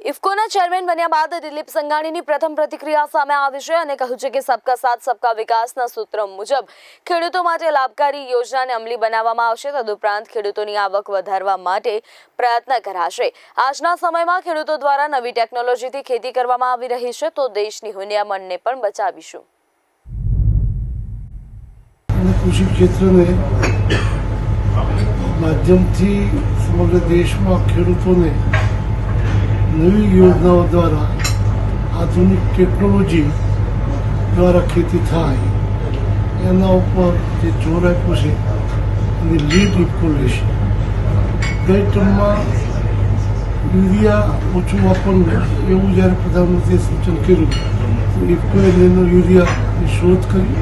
ઇફકોના chairman બન્યા બાદ દિલીપ સંઘાણીની પ્રથમ પ્રતિક્રિયા સામે આવી છે અને કહ્યું છે કે સબકા સાથ, સબકા વિકાસના સૂત્ર મુજબ ખેડૂતો માટે લાભકારી યોજનાને અમલી બનાવવામાં આવશે. તદુપરાંત ખેડૂતોની આવક વધારવા માટે પ્રયત્ન કરાશે. આજના સમયમાં ખેડૂતો દ્વારા નવી ટેકનોલોજીથી ખેતી કરવામાં આવી રહી છે તો દેશની હુનિયામણને પણ બચાવીશું. કૃષિ ક્ષેત્રને માધ્યમથી સમગ્ર દેશમાં ખેડૂતોને નવી યોજનાઓ દ્વારા આધુનિક ટેકનોલોજી દ્વારા ખેતી થાય. એના ઉપર જે જોર આપ્યું છે, એની લીડ ઇફકો લેશે ગઈ યુરિયા ઓછું વાપરવું એવું જ્યારે પ્રધાનમંત્રીએ સૂચન કર્યું તો ઇફકોએ એનો યુરિયાની શોધ કરી.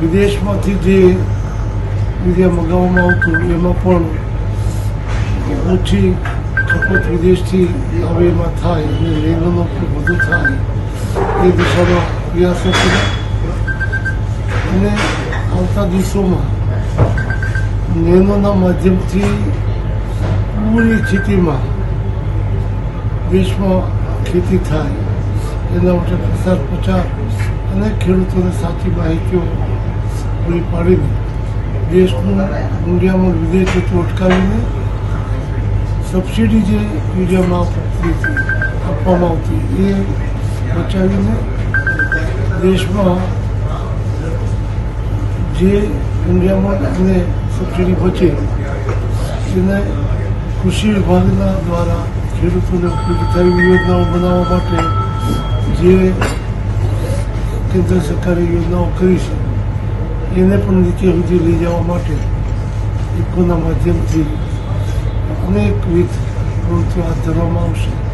વિદેશમાંથી જે યુરિયા મંગાવવામાં આવતું, એમાં પણ ઓછી વિદેશથી હવે એમાં થાય અને લેનનો બધું થાય એ દિશામાં પ્રયાસો અને આવતા દિવસોમાં નેનોના માધ્યમથી પૂરી સ્થિતિમાં દેશમાં ખેતી થાય એના માટે પ્રસાર પ્રચાર અને ખેડૂતોને સાચી માહિતીઓ પૂરી પાડીને દેશનું ઇન્ડિયામાં વિદેશ જતું અટકાવીને સબસિડી જે યુરિયામાં આપવામાં આવતી એ બચાવીને દેશમાં જે ઇન્ડિયામાં અને સબસિડી બચે તેને કૃષિ વિભાગના દ્વારા ખેડૂતોને ઉપયોગી થાય યોજનાઓ બનાવવા માટે જે કેન્દ્ર સરકારે યોજનાઓ કરી છે, એને પણ નીચે સુધી લઈ જવા માટે ઇકોના માધ્યમથી Link with throughout the Roman Ocean.